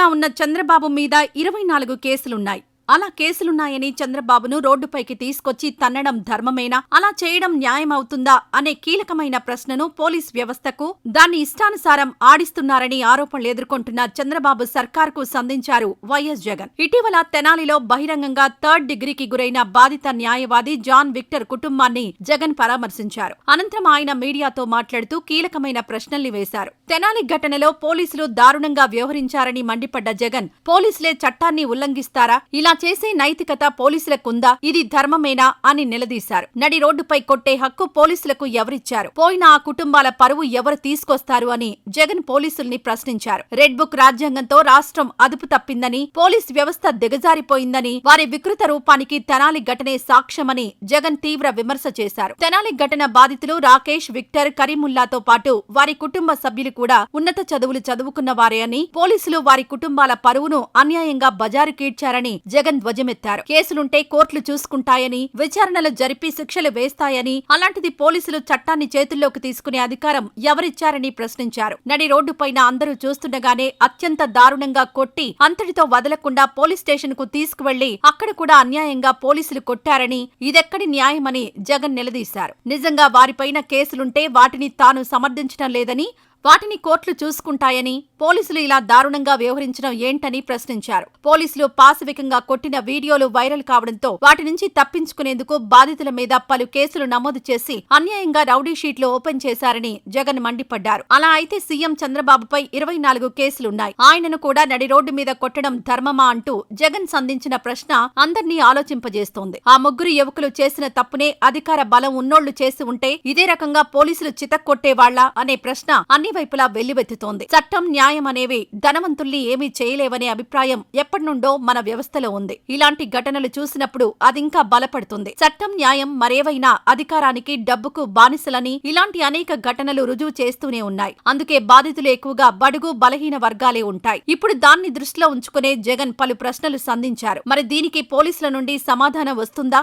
మంత్రిగా ఉన్న చంద్రబాబు మీద ఇరవై నాలుగు కేసులున్నాయి. అలా కేసులున్నాయని చంద్రబాబును రోడ్డుపైకి తీసుకొచ్చి తన్నడం ధర్మమేనా? అలా చేయడం న్యాయమవుతుందా? అనే కీలకమైన ప్రశ్నను పోలీస్ వ్యవస్థకు దాన్ని ఇష్టానుసారం ఆడిస్తున్నారని ఆరోపణలు ఎదుర్కొంటున్న చంద్రబాబు సర్కార్కు సంధించారు వైఎస్ జగన్. ఇటీవల తెనాలిలో బహిరంగంగా థర్డ్ డిగ్రీకి గురైన బాధిత న్యాయవాది జాన్ విక్టర్ కుటుంబాన్ని జగన్ పరామర్శించారు. అనంతరం ఆయన మీడియాతో మాట్లాడుతూ కీలకమైన ప్రశ్నల్ని వేశారు. తెనాలి ఘటనలో పోలీసులు దారుణంగా వ్యవహరించారని మండిపడ్డ జగన్ పోలీసులే చట్టాన్ని ఉల్లంఘిస్తారా? ఇలా చేసే నైతికత పోలీసులకుందా? ఇది ధర్మమేనా? అని నిలదీశారు. నడి రోడ్డుపై కొట్టే హక్కు పోలీసులకు ఎవరిచ్చారు? పోయిన ఆ కుటుంబాల పరువు ఎవరు తీసుకొస్తారు అని జగన్ పోలీసుల్ని ప్రశ్నించారు. రెడ్ బుక్ రాజ్యాంగంతో రాష్ట్రం అదుపు తప్పిందని పోలీస్ వ్యవస్థ దిగజారిపోయిందని వారి వికృత రూపానికి తెనాలి ఘటనే సాక్ష్యమని జగన్ తీవ్ర విమర్శ చేశారు. తెనాలి ఘటన బాధితులు రాకేష్ విక్టర్ కరీముల్లాతో పాటు వారి కుటుంబ సభ్యులు కూడా ఉన్నత చదువులు చదువుకున్న వారే అని పోలీసులు వారి కుటుంబాల పరువును అన్యాయంగా బజారు కీడ్చారని జగన్ ధ్వజమెత్తారు. కేసులుంటే కోర్టులు చూసుకుంటాయని విచారణలు జరిపి శిక్షలు వేస్తాయని అలాంటిది పోలీసులు చట్టాన్ని చేతుల్లోకి తీసుకునే అధికారం ఎవరిచ్చారని ప్రశ్నించారు. నడి రోడ్డుపైన అందరూ చూస్తుండగానే అత్యంత దారుణంగా కొట్టి అంతటితో వదలకుండా పోలీస్ స్టేషన్కు తీసుకువెళ్ళి అక్కడ కూడా అన్యాయంగా పోలీసులు కొట్టారని ఇదెక్కడి న్యాయమని జగన్ నిలదీశారు. నిజంగా వారిపైన కేసులుంటే వాటిని తాను సమర్థించడం లేదని వాటిని కోర్టులు చూసుకుంటాయని పోలీసులు ఇలా దారుణంగా వ్యవహరించడం ఏంటని ప్రశ్నించారు. పోలీసులు పాశవికంగా కొట్టిన వీడియోలు వైరల్ కావడంతో వాటి నుంచి తప్పించుకునేందుకు బాధితుల మీద పలు కేసులు నమోదు చేసి అన్యాయంగా రౌడీ షీట్లు ఓపెన్ చేశారని జగన్ మండిపడ్డారు. అలా అయితే సీఎం చంద్రబాబుపై ఇరవై నాలుగు కేసులున్నాయి. ఆయనను కూడా నడి రోడ్డు మీద కొట్టడం ధర్మమా అంటూ జగన్ సంధించిన ప్రశ్న అందర్నీ ఆలోచింపజేస్తోంది. ఆ ముగ్గురు యువకులు చేసిన తప్పునే అధికార బలం ఉన్నోళ్ళు చేసి ఉంటే ఇదే రకంగా పోలీసులు చితక్కొట్టేవాళ్ళా అనే ప్రశ్న అన్ని అన్ని వైపులా వెల్లువెత్తుతోంది. చట్టం న్యాయం అనేవి ధనవంతుల్ని ఏమీ చేయలేవనే అభిప్రాయం ఎప్పటినుండో మన వ్యవస్థలో ఉంది. ఇలాంటి ఘటనలు చూసినప్పుడు అదింకా బలపడుతుంది. చట్టం న్యాయం మరేవైనా అధికారానికి డబ్బుకు బానిసలని ఇలాంటి అనేక ఘటనలు రుజువు చేస్తూనే ఉన్నాయి. అందుకే బాధితులు ఎక్కువగా బడుగు బలహీన వర్గాలే ఉంటాయి. ఇప్పుడు దాన్ని దృష్టిలో ఉంచుకునే జగన్ పలు ప్రశ్నలు సంధించారు. మరి దీనికి పోలీసుల నుండి సమాధానం వస్తుందా?